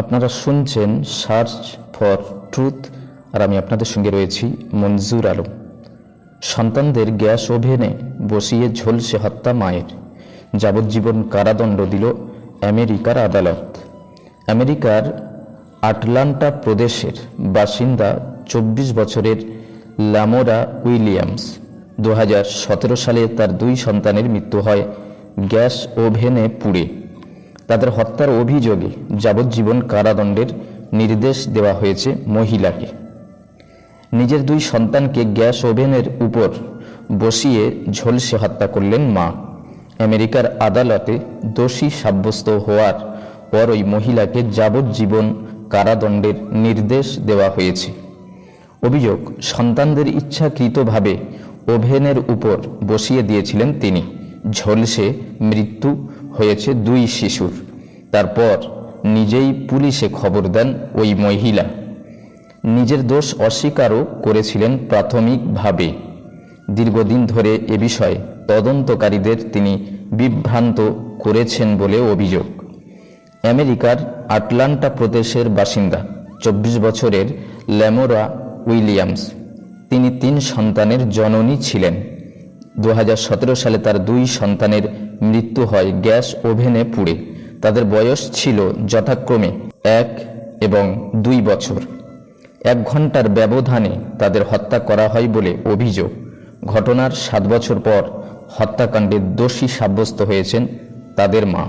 আপনারা শুনছেন search for truth আর আমি আপনাদের সঙ্গে রয়েছি মঞ্জুর আলম। সন্তানদের গ্যাস ওভেনে বসিয়ে ঝলসে হত্যা মায়ের। যাবজ্জীবন কারাদণ্ড দিল আমেরিকার আদালত। আমেরিকার আটলান্টা প্রদেশের বাসিন্দা চব্বিশ বছরের লামোরা উইলিয়ামস দু হাজার সতেরো সালে তার দুই সন্তানের মৃত্যু হয় গ্যাস ওভেনে পুড়ে। তাদের হত্যার অভিযোগে যাবজ্জীবন কারাদণ্ডের নির্দেশ দেওয়া হয়েছে মহিলাকে। নিজের দুই সন্তানকে গ্যাস ওভেনের উপর বসিয়ে ঝলসে হত্যা করলেন মা। আমেরিকার আদালতে দোষী সাব্যস্ত হওয়ার পর ওই মহিলাকে যাবজ্জীবন কারাদণ্ডের নির্দেশ দেওয়া হয়েছে। অভিযোগ, সন্তানদের ইচ্ছাকৃতভাবে ওভেনের উপর বসিয়ে দিয়েছিলেন তিনি। ঝলসে মৃত্যু হয়েছে দুই শিশুর। তারপর নিজেই পুলিশে খবর দেন ওই মহিলা। নিজের দোষ অস্বীকারও করেছিলেন প্রাথমিকভাবে। দীর্ঘদিন ধরে এ বিষয়ে তদন্তকারীদের তিনি বিভ্রান্ত করেছেন বলে অভিযোগ। আমেরিকার আটলান্টা প্রদেশের বাসিন্দা, চব্বিশ বছরের ল্যামোরা উইলিয়ামস। তিনি তিন সন্তানের জননী ছিলেন। দু হাজার সতেরো সালে তার দুই সন্তানের মৃত্যু হয় গ্যাস ওভেনে পুড়ে। তাদের বয়স ছিল যথাক্রমে এক এবং দুই বছর। এক ঘণ্টার ব্যবধানে তাদের হত্যা করা হয় বলে অভিযোগ। ঘটনার সাত বছর পর হত্যাকাণ্ডে দোষী সাব্যস্ত হয়েছেন তাদের মা।